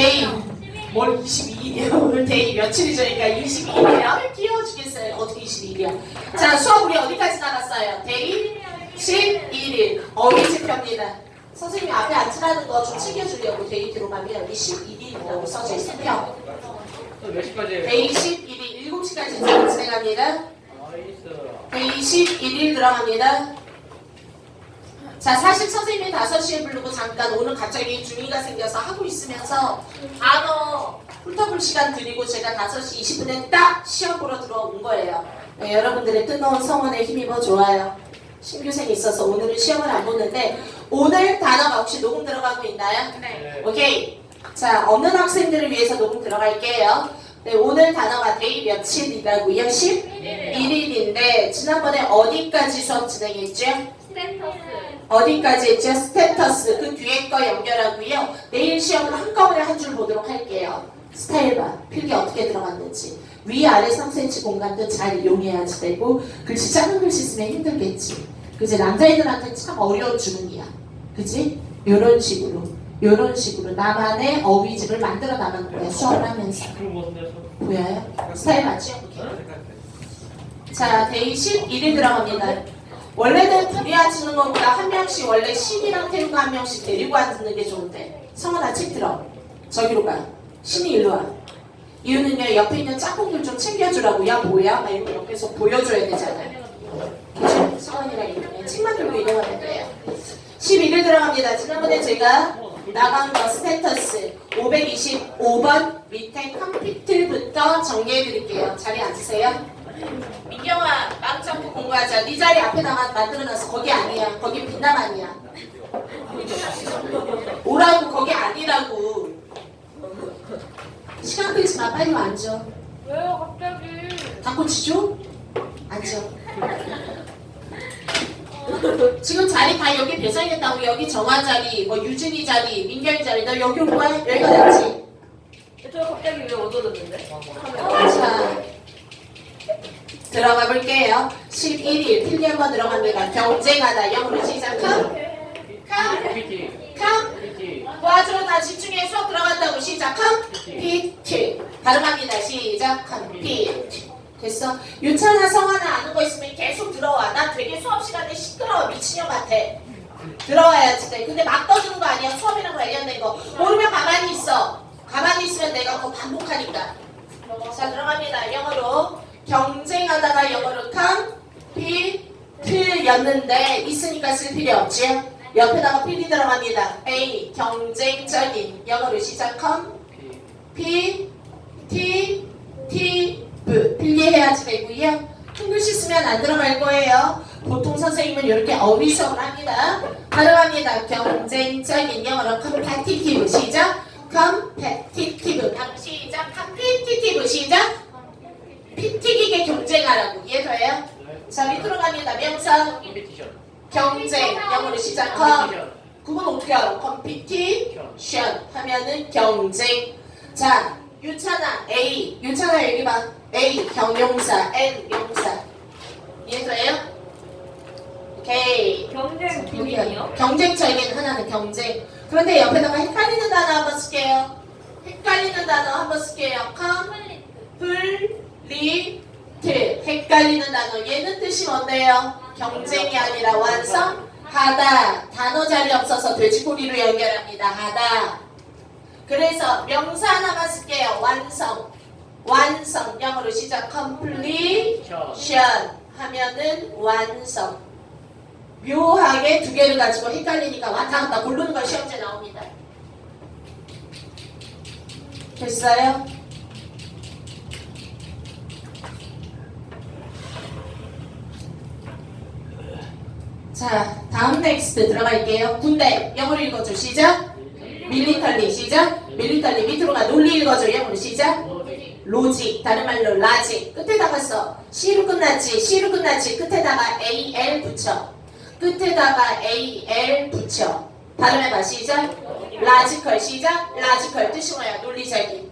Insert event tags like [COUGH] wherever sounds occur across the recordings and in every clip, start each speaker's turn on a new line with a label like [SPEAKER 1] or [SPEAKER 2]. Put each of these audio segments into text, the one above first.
[SPEAKER 1] 데이 뭘 22일이야. [LAUGHS] 오늘 데이 며칠이죠 그러니까 22일이야. 귀여워 죽겠어요. 어떻게 22일이야? 자 수업 우리 어디까지 나갔어요? 데이 11일 어휘지표입니다. 선생님이 앞에 앉으라는 거 좀 챙겨주려고 데이 들어가면 여기 12일이라고 써져 있어요. 평.
[SPEAKER 2] 몇?
[SPEAKER 1] 데이 11일 7시까지 진행합니다. 데이 21일 들어갑니다 자 사실 선생님이 5시에 부르고 잠깐 오늘 갑자기 중이가 생겨서 하고 있으면서 단어 훑어볼 시간 드리고 제가 5시 20분에 딱 시험 보러 들어온 거예요 네, 여러분들의 뜨거운 성원에 힘입어 좋아요 신규생이 있어서 오늘은 시험을 안 보는데 오늘 단어가 혹시 녹음 들어가고 있나요?
[SPEAKER 2] 네.
[SPEAKER 1] 오케이. 자, 없는 학생들을 위해서 녹음 들어갈게요. 네, 오늘 단어가 데이 며칠이라고요? 11일인데 지난번에 어디까지 수업 진행했죠?
[SPEAKER 3] 스탠터스
[SPEAKER 1] 어디까지 했죠? 스테터스 그 뒤에 거 연결하고요. 내일 시험은 한꺼번에 한 줄 보도록 할게요. 스타일바 필기 어떻게 들어갔는지 위 아래 3cm 공간도 잘 이용해야지 되고 글씨 작은 글씨 쓰면 힘들겠지. 그지 남자애들한테 참 어려운 주문이야. 그지? 요런 식으로 요런 식으로 나만의 어휘집을 만들어 나가는 거야 수업을 하면서
[SPEAKER 2] 뭔데?
[SPEAKER 1] 보여요? 스타일 맞죠? 자, 데이 11일 들어갑니다. 원래는 둘이 앉는 것보다 한 명씩 원래 신이랑 태우고 한 명씩 데리고 앉는 게 좋은데 성원아 책 들어. 저기로 가. 신이 일로 와. 이유는요 옆에 있는 짝꿍들 좀 챙겨주라고 야 뭐야? 막 이렇게 옆에서 보여줘야 되잖아요. 성원이랑 이렇게 책만 들고 이동하면 돼요. 11일 들어갑니다. 지난번에 제가 나간 거 스테터스 525번 밑에 컴퓨터부터 정리해 드릴게요. 자리 앉으세요. 민경아 않고 공부하자. 네 자리 앞에다가 만들어놔서 거기 아니야. 거기 아니야. 오라고 거기 아니라고. 시간 끌지 마. 빨리 와 앉아.
[SPEAKER 3] 왜요 갑자기
[SPEAKER 1] 닭꼬치 줘? 앉아. 지금 자리 다 여기 배정했다고 여기 정화 자리, 뭐 유진이 자리, 민경이 자리, 너 여기 온 거야? 여기가 낫지?
[SPEAKER 3] 저 갑자기 왜 얻어졌는데?
[SPEAKER 1] 자, 들어가 볼게요. 11일 필기 한번 들어갑니다. 경쟁하다 영어로 시작.
[SPEAKER 2] PT.
[SPEAKER 1] 컴.
[SPEAKER 2] PT.
[SPEAKER 1] 도와주러 다 집중해 수업 들어간다고 시작. 컴피트. 발음합니다. 시작. 컴피트. 됐어? 유찬아, 성환아 아는 거 있으면 계속 들어와. 나 되게 수업 시간에 시끄러워. 미친년 같아. 들어와야지 돼. 근데 막 떠주는 거 아니야. 수업이랑 관련된 거. 모르면 가만히 있어. 가만히 있으면 내가 그거 반복하니까. 자, 들어갑니다. 영어로. 경쟁하다가 영어로 컴피트였는데 있으니까 쓸 필요 없지요? 옆에다가 필이 들어갑니다. A. 경쟁적인. 영어로 시작. 컴. P, T, T, V 필기해야지 되고요. 한글씨 쓰면 안 들어갈 거예요. 보통 선생님은 이렇게 어휘 수업을 합니다. 발음합니다. 경쟁적인 영어로 competitive 시작. 다음 시작. competitive 시작. 피 튀기게 경쟁하라고 이해돼요? 자 밑으로 갑니다. 명사
[SPEAKER 2] 컴피티션.
[SPEAKER 1] 경쟁 영어로 시작. 컴
[SPEAKER 2] 컴피티션.
[SPEAKER 1] 그건 어떻게 알아? competition 하면은 경쟁. 자, 유찬아 A. 유찬아 여기 봐. A 경용사, N 명사. 이해돼요? 오케이.
[SPEAKER 3] 경쟁 중이요?
[SPEAKER 1] 경쟁적인 하나는 경쟁. 그런데 옆에다가 헷갈리는 단어 한번 쓸게요. 헷갈리는 단어 한번 쓸게요. 컴플리트. 헷갈리는 단어. 얘는 뜻이 뭔데요? 경쟁이 아니라 완성 하다. 단어 자리 없어서 돼지꼬리로 연결합니다. 하다. 그래서 명사 하나만 쓸게요. 완성. 완성. 영어로 시작. completion 하면은 완성. 묘하게 두 개를 가지고 헷갈리니까 왔다 갔다 고르는 걸 시험지에 나옵니다. 됐어요? 자, 다음 넥스트 들어갈게요. 군대 영어로 읽어줘. 시작. 밀리터리 시작. 밀리터리 밑으로 가. 논리 읽어줘. 영어로 시작. 로직 다른 말로 라직 끝에다가 써 C로 끝났지 C로 끝났지 끝에다가 AL 붙여 끝에다가 AL 붙여 발음해봐 시작 라지컬 시작 라지컬 뜻이 뭐야 논리적인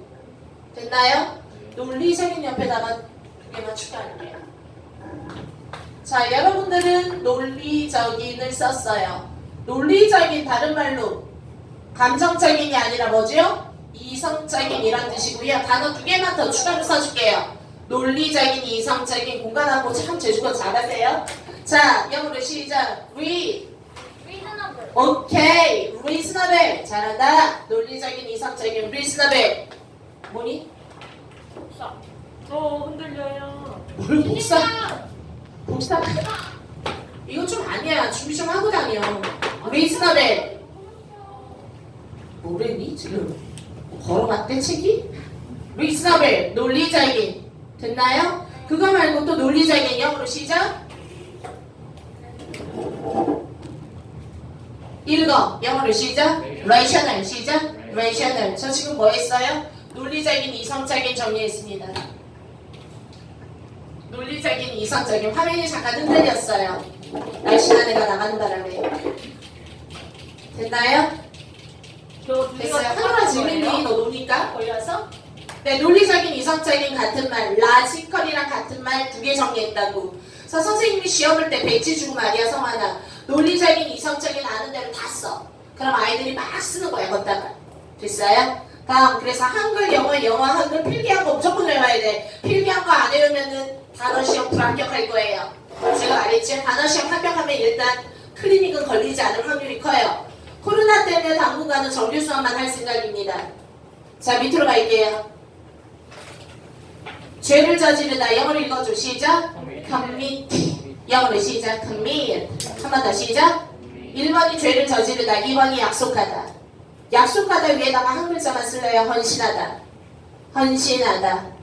[SPEAKER 1] 됐나요? 논리적인 옆에다가 두 개만 거야 자 여러분들은 논리적인을 썼어요 논리적인 다른 말로 감정적인이 아니라 뭐죠? 이성적인 이란 뜻이고요. 단어 두 개만 더 추가로 써줄게요. 논리적인, 이성적인, 공간하고 참 제주도 잘하세요. 자, 영어로 시작. read.
[SPEAKER 3] 리즈너블.
[SPEAKER 1] 오케이. reasonable. 잘한다. 논리적인, 이성적인, reasonable. 뭐니?
[SPEAKER 3] 어 흔들려요.
[SPEAKER 1] 뭘 복사? 복사? 이거 좀 아니야. 준비 좀 하고 다녀. reasonable. 뭐랬니 지금? 걸어봤대 책이? reasonable. 논리적인. 됐나요? 그거 말고 또 논리적인 영어로 시작. 읽어. 영어로 시작. rational 시작. rational. 저 지금 뭐 했어요? 논리적인, 이성적인 정리했습니다. 논리적인, 이성적인 화면이 잠깐 흔들렸어요. 날씬한 애가 나가는 바람에. 됐나요? 됐어요.
[SPEAKER 3] 똑같은
[SPEAKER 1] 지민이? 너 노니까 걸려서? 네, 논리적인, 이성적인 같은 말, 라지컬이랑 같은 말 두 개 정리했다고. 그래서 선생님이 시험 볼때 백지 주고 말이야, 성환아. 논리적인, 이성적인 아는 대로 다 써. 그럼 아이들이 막 쓰는 거야, 걷다가. 됐어요? 다음, 그래서 한글, 영어, 영어, 한글 필기한 거 무조건 외워야 돼. 필기한 거 안 외우면은 단어 시험 불합격할 거예요. 제가 말했지? 단어 시험 합격하면 일단 클리닉은 걸리지 않을 확률이 커요. 코로나 때문에 당분간은 정규 수업만 할 생각입니다. 자, 밑으로 갈게요. 죄를 저지르다. 영어로 읽어줘. 시작. commit. 영어로 시작. commit. 한번더 시작. 1번이 죄를 저지르다. 2번이 약속하다. 약속하다 위에다가 한 글자만 쓸래요. 헌신하다. 헌신하다.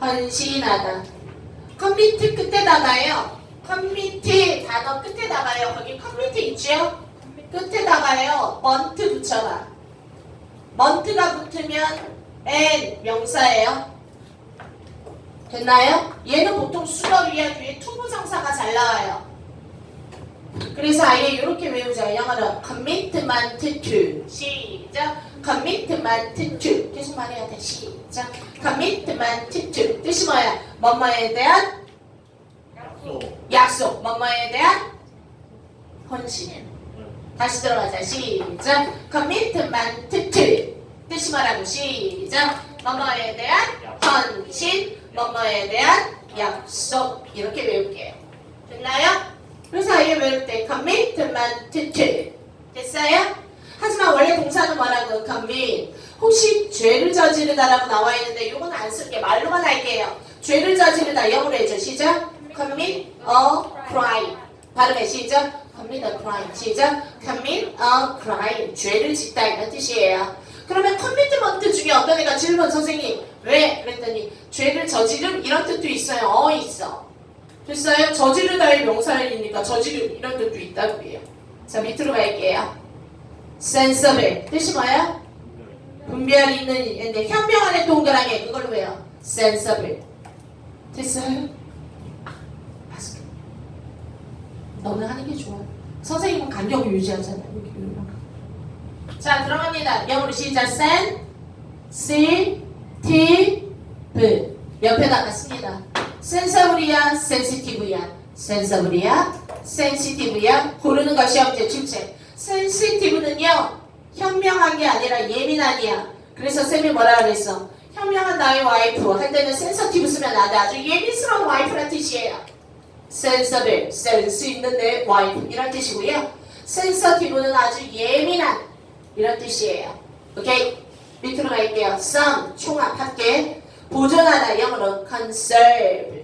[SPEAKER 1] 헌신하다. 커미트 끝에다가요. 커미트 단어 끝에다가요. 거기 커미트 있죠? 끝에다가요. 먼트 붙여봐. 먼트가 붙으면 n 명사예요. 됐나요? 얘는 보통 수거 위에 뒤에 투부정사가 잘 나와요. 그래서 아예 이렇게 외우자. 영어로 commitment to 시작. Commitment to 계속 말해야 돼. 시작. commitment to 뜻이 뭐야? 뭐뭐에 대한
[SPEAKER 2] 약속.
[SPEAKER 1] 뭐뭐에 대한 헌신. 다시 들어가자. 시작. commitment to 뜻이 뭐라고? 시작. 뭐뭐에 대한 헌신. 뭐뭐에 대한 약속. 이렇게 외울게요. 됐나요? 그래서 아예 외울 때 commitment to 됐어요? 하지만 원래 동사는 뭐라고? commit 혹시 죄를 저지르다라고 나와 있는데 이건 안 쓸게. 말로만 할게요. 죄를 저지르다. 영어로 해줘. 시작. commit a crime 발음해. 시작. commit a crime 시작. commit a crime 죄를 짓다 이런 뜻이에요. 그러면 commitment 중에 어떤 애가 질문 선생님 왜? 그랬더니 죄를 저지름? 이런 뜻도 있어요. 어 있어. 됐어요? 저지르다의 명사이니까 저지름 이런 뜻도 있다고 해요. 자 밑으로 갈게요. Sensible 뜻이 뭐야? 분별이 있는 인데 현명 안에 동그라미 그걸로 해요. sensible 됐어요? 마스크 너는 하는 게 좋아. 선생님은 간격을 유지하잖아. 여기 이렇게. 자 들어갑니다. 영어로 시작 sen, si, ti, v 옆에다가 씁니다. 센서블이야, 센시티브야. 센서블이야, 센시티브야. 고르는 것이 언제 출제. 센시티브는요, 현명한 게 아니라 예민한이야. 그래서 쌤이 뭐라 그랬어? 현명한 나의 와이프 할 때는 센서티브 쓰면 안 돼. 아주 예민스러운 와이프란 뜻이에요. 센서블, 센스 있는 내 와이프 이런 뜻이고요. 센서티브는 아주 예민한 이런 뜻이에요. 오케이? 밑으로 갈게요. some 총합할게. 보존하다 영어로 conserve.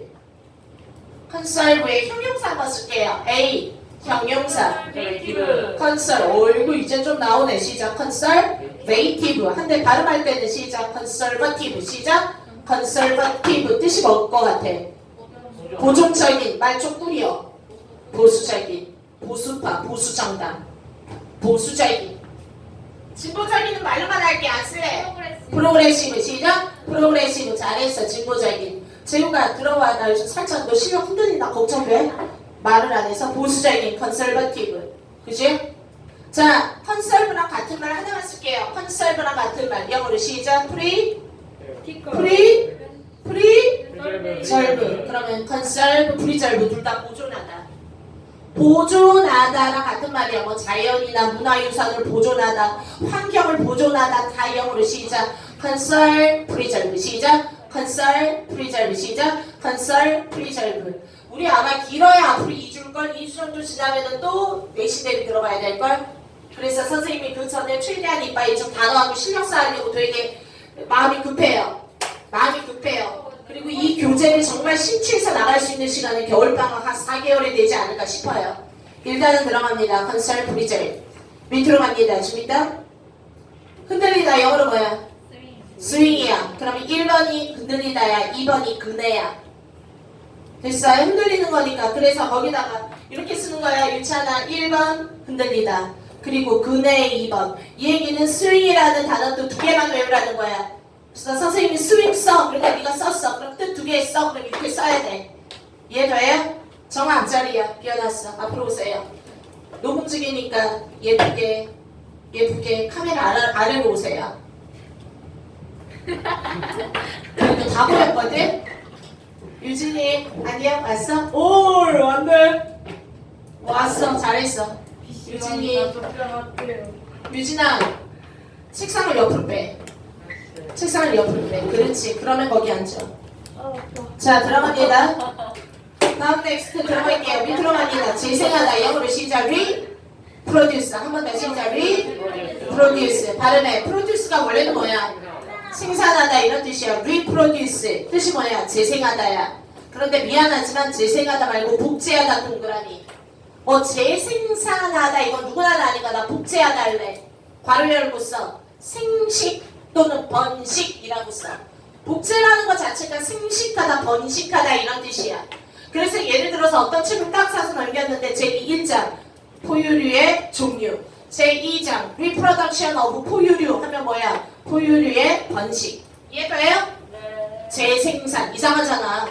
[SPEAKER 1] conserve의 형용사 한번 쓸게요. A 형용사.
[SPEAKER 3] 네이티브.
[SPEAKER 1] conserve. 어이구 이제 좀 나오네. 시작. conservative. 한데 발음할 때는 시작. conservative. 시작. conservative 뜻이 뭘것 같아? 보존적인 말좀 꾸려. 보수적인 보수파 보수정당 보수적인 진보적인은 말로만 할게 안 쓸래.
[SPEAKER 3] 프로그레스.
[SPEAKER 1] 프로그레시브 시작 프로그레시브 잘했어 진보적인 재우가 들어와 나 요즘 살짝 너 실력 흔들린다 걱정돼 말을 안 해서 보수적인 컨설버티브 그지? 자 컨설브랑 같은 말 하나만 쓸게요 컨설브랑 같은 말 영어로 시작 프리. 프리 프리. 절브 그러면 컨설브 프리절브 둘 다 보존하다 보존하다랑 같은 말이야. 뭐 자연이나 문화유산을 보존하다, 환경을 보존하다 다 영어로 시작. conserve, preserve 시작. conserve, preserve 시작. conserve, preserve. 우리 아마 길어야 앞으로 2줄 걸 2주 정도 지나면은 또 내시대로 들어가야 될 걸. 그래서 선생님이 그 전에 최대한 이빨이 좀 단어하고 실력 쌓으려고 되게 마음이 급해요. 마음이 급해요. 그리고 이 교재를 정말 심취해서 나갈 수 있는 시간은 겨울방학 한 4개월이 되지 않을까 싶어요. 일단은 들어갑니다. 컨설 프리젤. 밑으로 갑니다. 준비다. 흔들리다 영어로 뭐야? 스윙이야. 그러면 1번이 흔들리다야. 2번이 그네야. 됐어요? 흔들리는 거니까. 그래서 거기다가 이렇게 쓰는 거야. 유찬아 1번 흔들리다. 그리고 그네 2번. 이 얘기는 스윙이라는 단어도 두 개만 외우라는 거야. 그래서 선생님이 스윙 써. 그러니까 네가 썼어. 그럼 뜻 두 개 써. 그럼 이렇게 써야 돼. 이해돼요? 정화 앞자리야. 비워놨어. 앞으로 오세요. 녹음 중이니까 예쁘게 예쁘게 카메라 아래, 아래로 오세요. [LAUGHS] 그래도 다 보였거든? 유진이 안녕 왔어? 오 왔네. 왔어 잘했어. 유진이. 유진아 책상을 옆으로 빼. 책상을 옆으로 빼. 그렇지 그러면 거기 앉아. 자 들어갑니다. 다음 넥스트 들어갈게요. 밑으로 갑니다. 재생하다. 영어로 시작. 리 프로듀스. 한 번 더 시작. 리 프로듀스. 발음해. 프로듀스가 원래는 뭐야 생산하다 이런 뜻이야. reproduce 뜻이 뭐야? 재생하다야. 그런데 미안하지만 재생하다 말고 복제하다 동그라미. 뭐 재생산하다 이건 누구나 다 아니까 나 복제하다 할래. 괄호 열고 써. 생식 또는 번식이라고 써. 복제라는 것 자체가 생식하다 번식하다 이런 뜻이야. 그래서 예를 들어서 어떤 책을 딱 사서 넘겼는데 제1장 포유류의 종류 제2장 reproduction of 포유류 하면 뭐야? 포유류의 번식. 이해가요? 재생산 이상하잖아.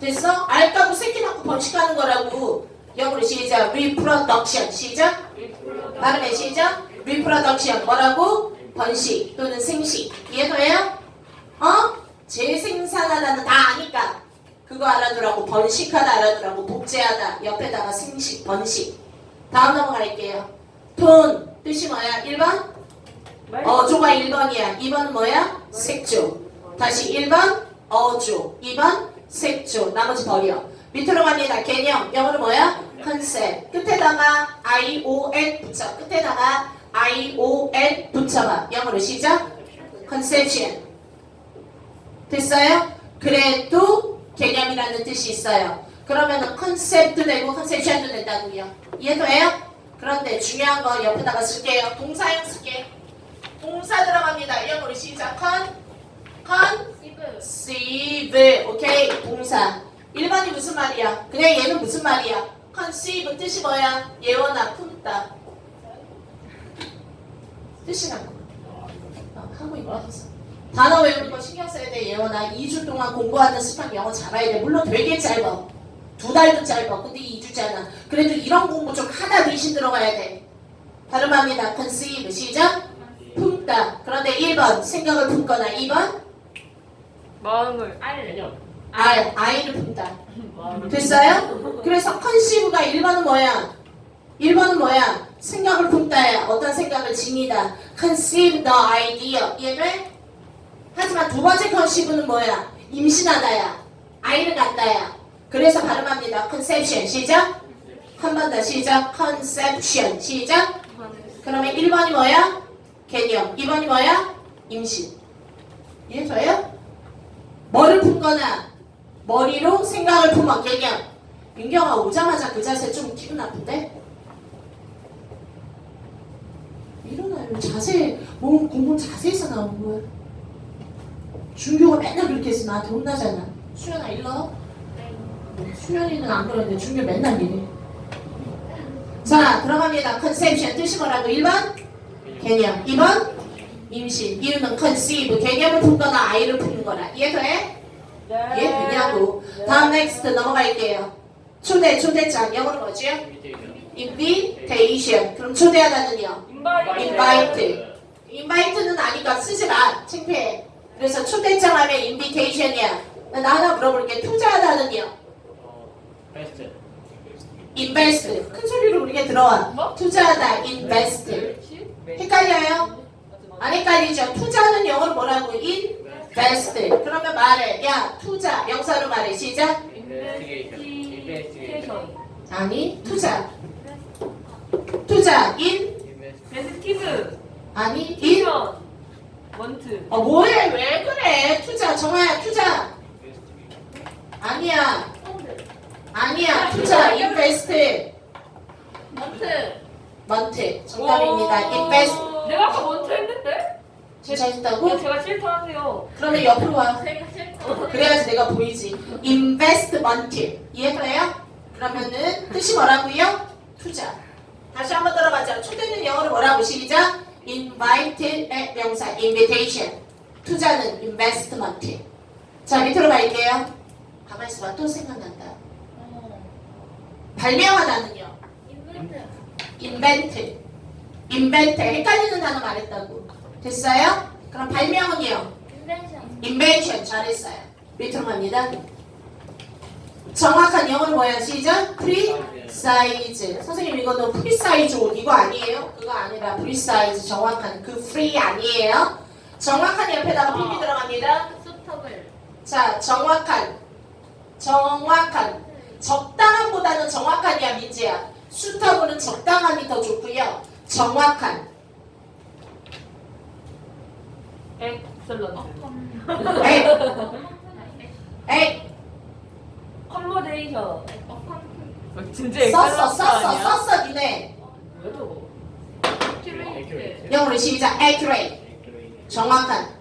[SPEAKER 1] 됐어? 알 까고 새끼 낳고 번식하는 거라고. 영어로 시작. reproduction. 시작? 발음해 시작? reproduction. 뭐라고? 번식 또는 생식. 이해가요? 어? 재생산하다는 다 아니까. 그거 알아두라고. 번식하다 알아두라고. 복제하다. 옆에다가 생식 번식. 다음 넘어갈게요. 돈. 뜻이 뭐야? 1번? 어조가 1번이야 2번은 뭐야? 색조 다시 1번 어조 2번 색조 나머지 버려 밑으로 갑니다 개념 영어로 뭐야? 컨셉 끝에다가 ION 붙여 끝에다가 ION 붙여봐 영어로 시작 컨셉션 됐어요? 그래도 개념이라는 뜻이 있어요. 그러면은 컨셉도 되고 컨셉션도 된다고요. 이해돼요? 그런데 중요한 거 옆에다가 쓸게요. 동사형 쓸게. 동사 들어갑니다. 영어로 시작. 컨, 컨시브. 오케이. 동사. 1번이 무슨 말이야? 그냥 얘는 무슨 말이야? 컨시브 뜻이 뭐야? 예원아 품다. 뜻이라고. 어, 한국이 뭐라고 써? 단어 외우는 거 신경 써야 돼 예원아 2주 동안 공부하는 습관 영어 잘해야 돼 물론 되게 짧아 두 달도 짧아 근데 2주잖아 그래도 이런 공부 좀 하다 대신 들어가야 돼 발음합니다 conceive 시작 품다 그런데 1번 생각을 품거나 2번
[SPEAKER 3] 마음을
[SPEAKER 2] 개념.
[SPEAKER 1] 알, 아이를 품다 됐어요? 그래서 conceive가 1번은 뭐야? 1번은 뭐야? 생각을 품다야 어떤 생각을 지니다 conceive the idea 이해돼? 하지만 두 번째 컨시브는 뭐야? 임신하다야. 아이를 갖다야. 그래서 발음합니다. conception 시작. 한 번 더 시작. conception 시작. 그러면 1번이 뭐야? 개념. 2번이 뭐야? 임신. 이해돼요? 뭐를 품거나 머리로 생각을 품어 개념. 윤경아 오자마자 그 자세 좀 기분 나쁜데? 일어나요. 자세, 몸 공부 자세에서 나온 거야. 준교가 맨날 그렇게 해서 나한테 혼나잖아. 수연아 일러. 수연이는 안 그러는데 준교 맨날 이래. 자 들어갑니다. 컨셉션 뜻이 뭐라고? 1번 개념. 2번 임신. 이유는 conceive 개념을 품거나 아이를 품는 거라. 이해돼? 이해되냐고. 다음 넥스트 넘어갈게요. 초대 초대장 영어로 뭐죠? invitation. 그럼 초대하다는요? invite. invite는 아니까 쓰지 마. 창피해. 그래서 초대장 하면 invitation이야. 나 하나 물어볼게. 투자하다는요? invest. 큰 소리로 우리가 들어와.
[SPEAKER 3] 뭐?
[SPEAKER 1] 투자하다, invest.
[SPEAKER 3] 그렇지?
[SPEAKER 1] 헷갈려요? 안 헷갈리죠? 투자는 영어로 뭐라고? invest. 그러면 말해. 야, 투자. 명사로 말해. 시작. 아니, 투자. 투자. in.
[SPEAKER 3] 베스티브.
[SPEAKER 1] 아니, in.
[SPEAKER 3] 티션. 원트.
[SPEAKER 1] 어, 뭐해? 왜 그래? 투자. 정화야, 투자. 아니야. 아니야. 투자. invest.
[SPEAKER 3] 원트.
[SPEAKER 1] 먼트. 정답입니다. invest.
[SPEAKER 3] 내가 아까 원트 했는데?
[SPEAKER 1] 잘했다고?
[SPEAKER 3] 제가 싫다 하세요.
[SPEAKER 1] 그러면 옆으로 와.
[SPEAKER 3] 제가 싫다.
[SPEAKER 1] 그래야지 내가 보이지. investment. 이해돼요? 그러면은 뜻이 뭐라고요? 투자. 다시 한번 들어가자. 초대는 영어로 뭐라고 시작? invite의 명사 invitation. 투자는 investment. 자 밑으로 갈게요. 가만 있어봐. 또 생각난다. 발명하다는요. Invent. invent. 헷갈리는 단어 말했다고. 됐어요? 그럼 발명은요? invention 잘했어요. 밑으로 갑니다. 정확한 영어로 뭐야 시작? precise. 선생님 이거는 precise 옷 이거 아니에요? 그거 아니라 precise 정확한 그 free 아니에요? 정확한 옆에다가 핀이 들어갑니다. 자 정확한 정확한 적당한보다는 정확한이야 민지야. 수터블은 적당한이 더 좋고요. 정확한.
[SPEAKER 3] 엑셀런트.
[SPEAKER 1] 에이
[SPEAKER 3] 컨버데이션. 진짜
[SPEAKER 1] 썼어 썼어? 썼어 니네? 영어로 시작. Accurate. 정확한.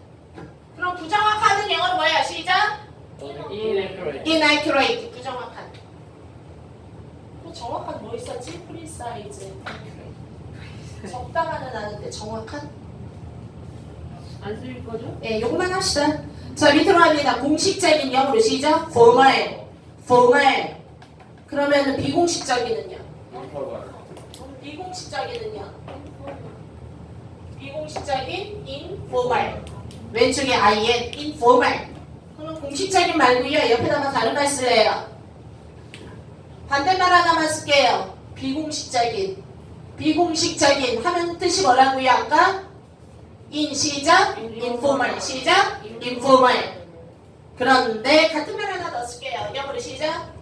[SPEAKER 1] 그럼 부정확한은 영어로 뭐야 시작. inaccurate. 부정확한 또 있었지 precise 적당한은 아는데 정확한?
[SPEAKER 3] 안 쓸 거죠?
[SPEAKER 1] 예 요것만 합시다. 자 밑으로 갑니다. 공식적인 영어로 시작. Formal. Formal. 그러면은 비공식적인은요? 비공식적인은요? 비공식적인 informal. 왼쪽에 in informal. 그럼 공식적인 말고요. 옆에다가 다른 말 쓸래요. 반대말 하나만 쓸게요 비공식적인 비공식적인 하면 뜻이 뭐라고요 아까? in 시작 informal 시작 informal. 그런데 같은 말 하나 더 쓸게요. 영어로 시작.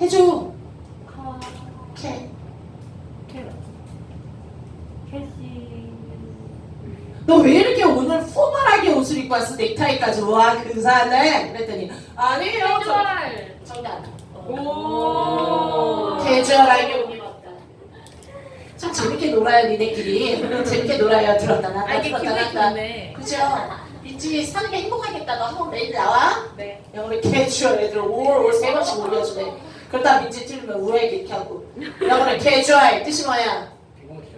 [SPEAKER 1] 해줘. 오케이
[SPEAKER 3] 캐시.
[SPEAKER 1] 너왜 이렇게 오늘 포멀하게 옷을 입고 왔어? 넥타이까지. 와 근사하네 그랬더니 아니에요. 저
[SPEAKER 3] 캐주얼.
[SPEAKER 1] 정답
[SPEAKER 3] 오.
[SPEAKER 1] 캐주얼하게 옷 입었다 참 재밌게 놀아요 니네끼리 재밌게 놀아요 들었다 놨다
[SPEAKER 3] 아, 이게
[SPEAKER 1] 들었다
[SPEAKER 3] 기분이
[SPEAKER 1] 놨다
[SPEAKER 3] 좋네.
[SPEAKER 1] 그죠? 민지 사는 게 행복하겠다 너 한번 매일 나와?
[SPEAKER 3] 네.
[SPEAKER 1] 영어로 캐주얼 애들 올올세 번씩 올려주네 그러다 민지 틀리면 우회 이렇게 하고 영어로 캐주얼 뜻이 뭐야?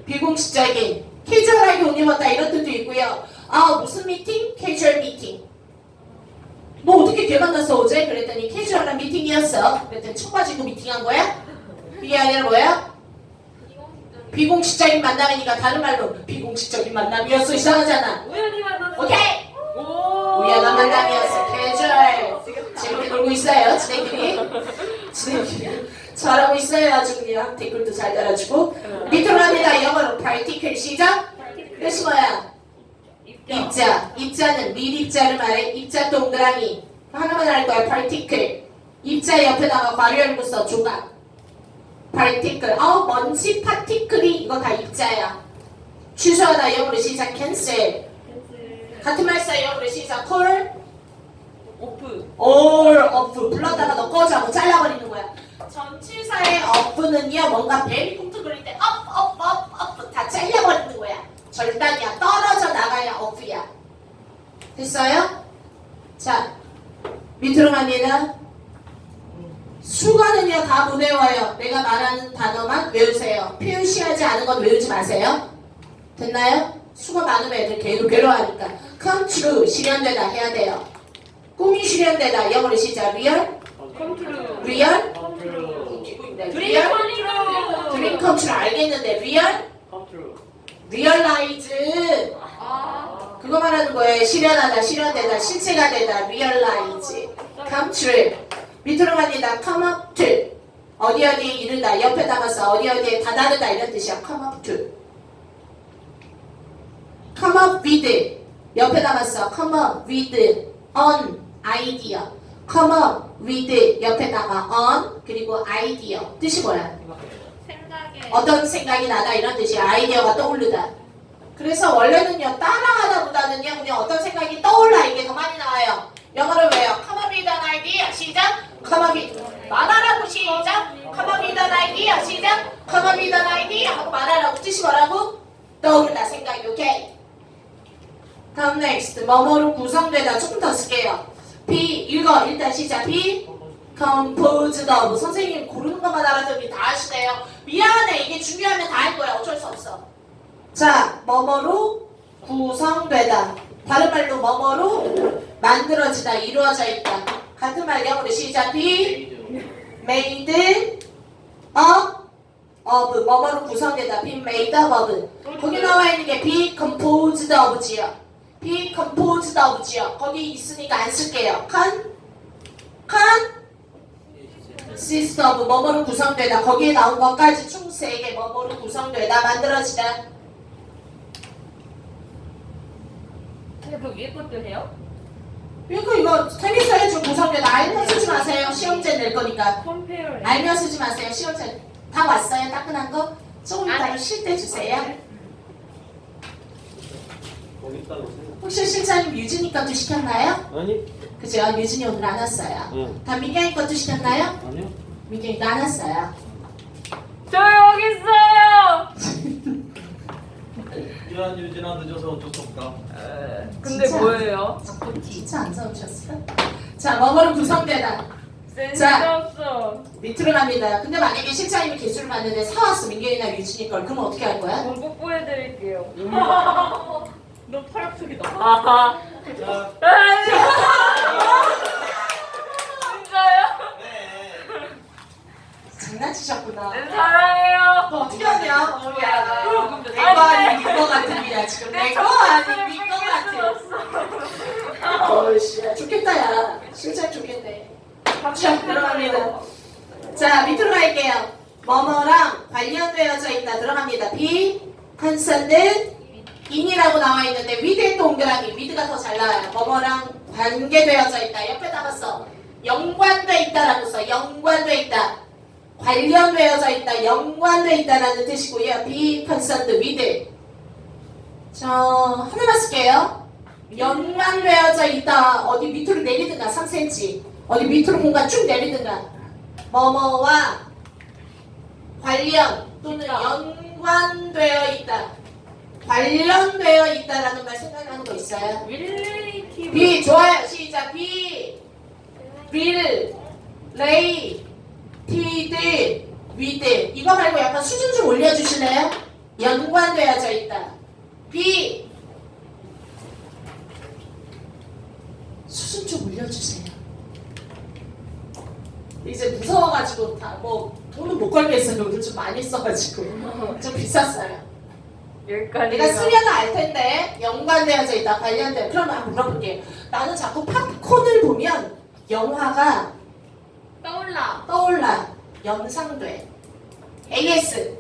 [SPEAKER 1] 비공식적인 캐주얼하게 옷 입었다 이런 뜻도 있고요. 아 무슨 미팅? 캐주얼 미팅. 너 어떻게 걔 만났어 어제? 그랬더니 캐주얼한 미팅이었어. 그랬더니 청바지 입고 미팅한 거야? 그게 아니라 뭐야? 비공식적인 만남이니까 다른 말로 비공식적인 만남이었어 이상하잖아.
[SPEAKER 3] 우연히 만났어.
[SPEAKER 1] 오케이.
[SPEAKER 3] 오.
[SPEAKER 1] 우연한 만남이었어. 캐주얼. 재밌게 놀고 있어요 지네끼리. 지네끼리. 잘하고 있어요 아주 그냥 댓글도 잘 달아주고 밑으로 갑니다 영어로 practical 시작 뜻이 뭐야? 입자. 입자는 밀 입자를 말해. 입자 동그라미. 하나만 할 거야. particle. 입자 옆에다가 괄호 열고 써. 조각. particle. 어, 먼지 파티클이 이거 다 입자야. 취소하다 영어로 시작. cancel. 같은 말 써. 영어로 시작. call.
[SPEAKER 3] 오프.
[SPEAKER 1] all off. 불렀다가 너 꺼자고 잘라버리는 거야. 전치사의 off는요. 뭔가 벨이 쿵퉁거릴 때 up, up, up, up 다 잘려버리는 거야. 절단이야. 떨어져 나가야 off야. 됐어요? 자, 밑으로 갑니다. 수거는요 다못 외워요. 내가 말하는 단어만 외우세요. 표시하지 않은 건 외우지 마세요. 됐나요? 수거 많으면 애들 괴로, 괴로워하니까. come true 실현되다 해야 돼요. 꿈이 실현되다 영어로 시작. real,
[SPEAKER 3] 컨트롤.
[SPEAKER 1] real,
[SPEAKER 3] 드림
[SPEAKER 1] real,
[SPEAKER 3] 컨트롤.
[SPEAKER 1] dream come true 알겠
[SPEAKER 3] 아.
[SPEAKER 1] 그거 말하는 거예요. 실현하다, 실현되다, 실체가 되다, realize, come true. 밑으로 갑니다. come up to. 어디 어디에 이르다. 옆에 담아서 어디 어디에 다다르다 이런 뜻이야. come up to. come up with. 옆에 담았어. come up with an idea. come up with 옆에다가 on 그리고 idea. 뜻이 뭐야? 어떤 생각이 나다 이런 뜻이야. 아이디어가 떠오르다. 그래서 원래는요 따라하다보다는요 그냥 어떤 생각이 떠올라 이게 더 많이 나와요. 영어를 왜요? Come up with an idea 시작. Come up with 말하라고 시작. Come up with an idea 시작. Come up with an idea 하고 말하라고 뜻이 뭐라고? 떠오르다 생각이 오케이. 다음 next 뭐뭐로 구성되다 조금 더 쓸게요. B 읽어 일단 시작. B composed of 선생님 고르는 것만 알아들으니 다 아시네요. 미안해 이게 중요하면 다 할 거야 어쩔 수 없어. 자 뭐뭐로 구성되다. 다른 말로 뭐뭐로 만들어지다 이루어져 있다. 같은 말 영어로 시작. be made up of 뭐뭐로 구성되다. be made up of 거기 나와 있는 게 be composed of지요. be composed of지요. 거기 있으니까 안 쓸게요. Of 뭐뭐로 구성되다. 거기에 나온 것까지 총세개 뭐뭐로 구성되다 만들어지다.
[SPEAKER 3] 근데 그 위에 것도 해요?
[SPEAKER 1] 이거 이거 테니스에 좀 구성되다. 알면 쓰지 마세요. 시험제 낼 거니까.
[SPEAKER 3] 컴페어
[SPEAKER 1] 알면 쓰지 마세요. 시험제 다 왔어요. 따끈한 거. 조금 이따가 쉴때 주세요.
[SPEAKER 2] 거기 있다고 생각
[SPEAKER 1] 혹시 실장님 유진이 것도 시켰나요?
[SPEAKER 2] 아니
[SPEAKER 1] 그죠? 유진이 오늘 안 왔어요.
[SPEAKER 2] 응
[SPEAKER 1] 다 민경이 것도 시켰나요?
[SPEAKER 2] 아니요
[SPEAKER 1] 민경이도 안 왔어요.
[SPEAKER 3] 저 여기 있어요 [LAUGHS]
[SPEAKER 2] 미안 유진아 늦어서 어쩔 수 없다
[SPEAKER 3] 근데
[SPEAKER 1] 진짜?
[SPEAKER 3] 뭐예요?
[SPEAKER 1] 진짜 안 사오셨어요? 자, 뭐뭐로 구성되다.
[SPEAKER 3] 센스
[SPEAKER 1] 자.
[SPEAKER 3] 없어
[SPEAKER 1] 밑으로 갑니다. 근데 만약에 실장님이 기술을 봤는데 사왔어 민경이나 유진이 걸 그럼 어떻게 할 거야?
[SPEAKER 3] 돈 뽀뽀해드릴게요 [LAUGHS]
[SPEAKER 4] 너 파격적이다. [LAUGHS]
[SPEAKER 3] 아하
[SPEAKER 2] 자
[SPEAKER 3] 진짜요?
[SPEAKER 2] 네.
[SPEAKER 1] 장난치셨구나.
[SPEAKER 3] 네, 사랑해요
[SPEAKER 1] 너 어떻게 하냐? 어, 야.
[SPEAKER 3] 그럼
[SPEAKER 1] 내 거 아닌 거 같은 이야 지금 내 거 아닌 거 같아. 어이씨, 야, 좋겠다 야. 실장 좋겠네. 자, 들어갑니다. 자, 밑으로 갈게요. 뭐뭐랑 관련되어져 있다 들어갑니다. be concerned in이라고 나와 있는데 또 옮겨라기 with가 더 잘 나와요. 뭐뭐랑 관계되어져 있다. 옆에 담았어. 연관돼 있다라고 써. 연관돼 있다. 관련되어져 있다. 연관돼 있다라는 뜻이고요. be concerned with. 저 하나만 쓸게요. 연관되어져 있다. 어디 밑으로 내리든가 3cm. 어디 밑으로 공간 쭉 내리든가. 뭐뭐와 관련 또는 연관되어 있다. 관련되어 있다라는 말 생각나는 거 있어요? B 좋아요. 시작. B 빌 레이 티드 위드 이거 말고 약간 수준 좀 올려주실래요? 연관되어져 있다. B 수준 좀 올려주세요. 이제 무서워가지고 다 뭐 돈은 못 걸겠어요. 요즘 좀 많이 써가지고 좀 비쌌어요.
[SPEAKER 3] 여기까지
[SPEAKER 1] 내가 쓰면 알 텐데 연관되어져 있다 관련돼. 그럼 한번 물어볼게요. 나는 자꾸 팝콘을 보면 영화가
[SPEAKER 3] 떠올라.
[SPEAKER 1] 떠올라. 연상돼. AS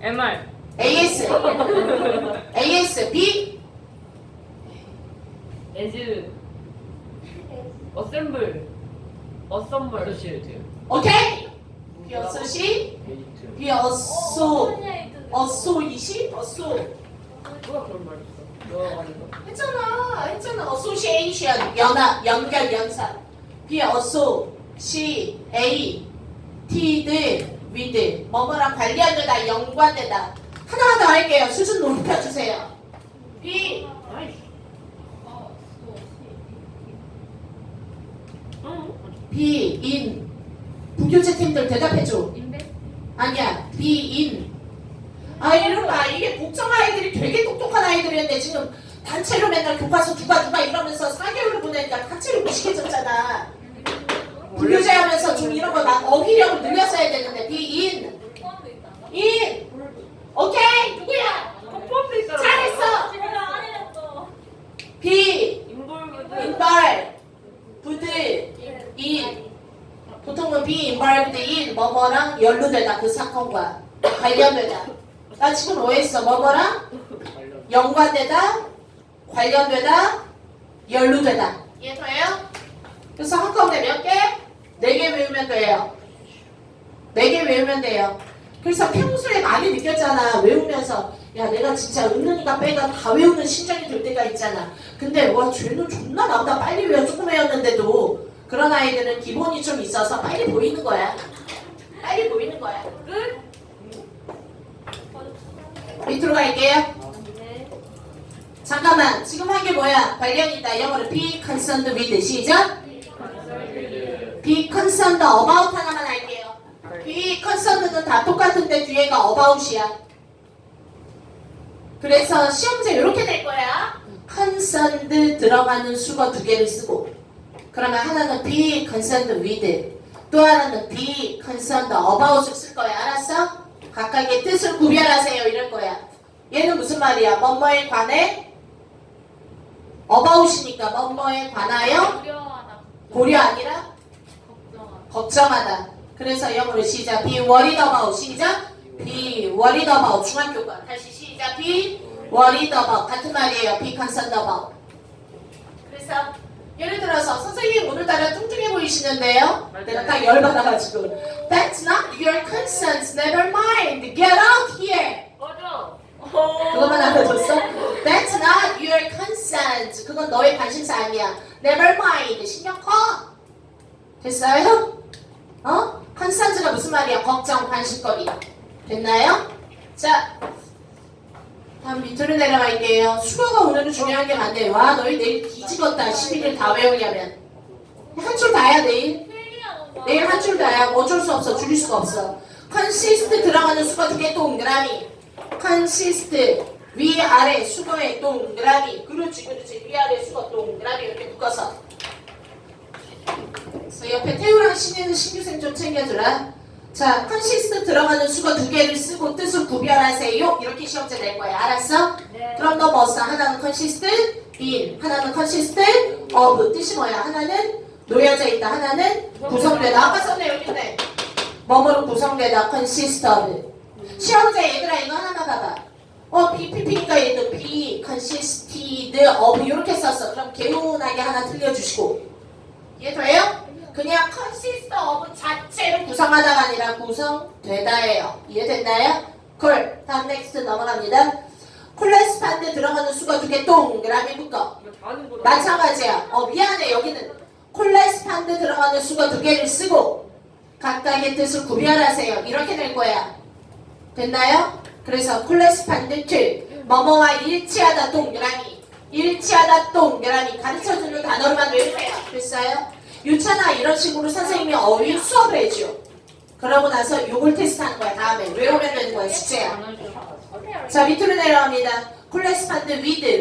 [SPEAKER 3] MR
[SPEAKER 1] AS AS B
[SPEAKER 3] 에즈 어셈블 어썸블
[SPEAKER 1] 오케이? 비어스시
[SPEAKER 2] 베이트
[SPEAKER 1] 비어소 어소
[SPEAKER 3] 누가 그런 말 했어? 너가 가지고
[SPEAKER 1] 했잖아 했잖아. 어소시에이션 연합 연결 연산 비어소 시 A 티드 위드. 뭐뭐랑 관련되다 연관되다. 하나만 더 할게요. 수준 높여주세요. B
[SPEAKER 3] 응
[SPEAKER 1] B in 부교재 팀들 대답해줘.
[SPEAKER 3] 인베?
[SPEAKER 1] 아니야 B in 아 이런 거 이게 복정 아이들이 되게 똑똑한 아이들이었는데 지금 단체로 맨날 교과서 누가 누가 이러면서 4개월을 보내니까 단체로 무식해졌잖아. 부교재 하면서 좀 이런 거 막 어휘력을 늘렸어야 되는데 be in in 오케이 누구야?
[SPEAKER 3] 포함돼 있더라고.
[SPEAKER 1] 잘했어. be
[SPEAKER 3] 인볼브드
[SPEAKER 1] 인발 부드 in 뭐뭐랑 연루되다 그 사건과 관련되다. 나 지금 오해했어. 뭐뭐랑 연관되다, 관련되다, 연루되다. 이해돼요? 그래서 한꺼번에 몇 개? 네 개 외우면 돼요. 네 개 외우면 돼요. 그래서 평소에 많이 느꼈잖아. 외우면서 야 내가 진짜 은능이가 빼가 다 외우는 심정이 들 때가 있잖아. 근데 와 쟤는 존나 나보다 빨리 외워 조금 외웠는데도 그런 아이들은 기본이 좀 있어서 빨리 보이는 거야. 빨리 보이는 거야. 끝. 밑으로 갈게요.
[SPEAKER 3] 네.
[SPEAKER 1] 잠깐만 지금 한 게 뭐야? 관련 있다. 영어로 be concerned with 시작. be concerned about 하나만 할게요. be concerned는 다 똑같은데 뒤에가 about이야. 그래서 시험제 이렇게 될 거야. concerned 들어가는 수거 두 개를 쓰고 그러면 하나는 be concerned with 또 하나는 be concerned about을 쓸 거야. 알았어? 각각의 뜻을 구별하세요. 이럴 거야. 얘는 무슨 말이야? 뭐뭐에 관해 about이니까 뭐뭐에 관하여. 고려 아니라
[SPEAKER 4] 걱정하다.
[SPEAKER 1] 걱정하다. 그래서 영어로 시작. be worried about. 시작. be worried about. 중학교과. 다시 시작. be worried about. 같은 말이에요. be concerned about. 그래서 예를 들어서 선생님 오늘따라 뚱뚱해 보이시는데요. 내가 딱 열받아가지고 That's not your concerns. Never mind. Get out here. 그것만 알아줬어? That's not your concerns. 그건 너의 관심사 아니야. Never mind. 신경 꺼. 됐어요? 어? concerns가 무슨 말이야? 걱정, 관심거리. 됐나요? 자, 다음 밑으로 내려갈게요. 수거가 오늘은 중요한 게 많네. 와, 너희 내일 뒤집었다. 11일 다 외우려면. 한 줄 다야, 내일. 내일 한 줄 다야. 어쩔 수 없어. 줄일 수가 없어. consist 들어가는 수거 두개 동그라미. consist 위 아래 수거의 동그라미. 그렇지, 그렇지. 위 아래 수거 동그라미 이렇게 묶어서. 그래서 옆에 태우랑 신이는 신규생 좀 챙겨주라. 자, consist 들어가는 수거 두 개를 쓰고 뜻을 구별하세요. 이렇게 시험제 낼 거야. 알았어?
[SPEAKER 3] 네.
[SPEAKER 1] 그럼 너 뭐 써? 하나는 consist in, 하나는 consist of. 뜻이 뭐야? 하나는 놓여져 있다. 하나는 구성되다. 아까 썼네 여기 있네. 뭐뭐로 구성되다. consist of. 시험제 얘들아 이거 하나만 봐봐. 어 BPP니까 얘도 be consisted of 이렇게 썼어. 그럼 개운하게 하나 틀려주시고 이해돼요? 그냥 consist of 자체로 구성하다가 아니라 구성되다예요. 이해됐나요? 콜. 다음 넥스트 넘어갑니다. 콜레스 판데 들어가는 수가 두 개 동그라미 묶어. 마찬가지야. 어 미안해 여기는 콜레스 판데 들어가는 수가 두 개를 쓰고 각각의 뜻을 구별하세요. 이렇게 될 거야. 됐나요? 그래서 콜레스 판데 2 뭐뭐와 일치하다 동그라미 일치하다 동그라미 가르쳐주는 단어로만 외우세요. 됐어요? 유찬아 이런 식으로 선생님이 어휘 수업을 해줘. 그러고 나서 요걸 테스트하는 거야. 다음에 외우면 되는 거야. 숙제야. 자 밑으로 내려갑니다. 콜레스 판데 위드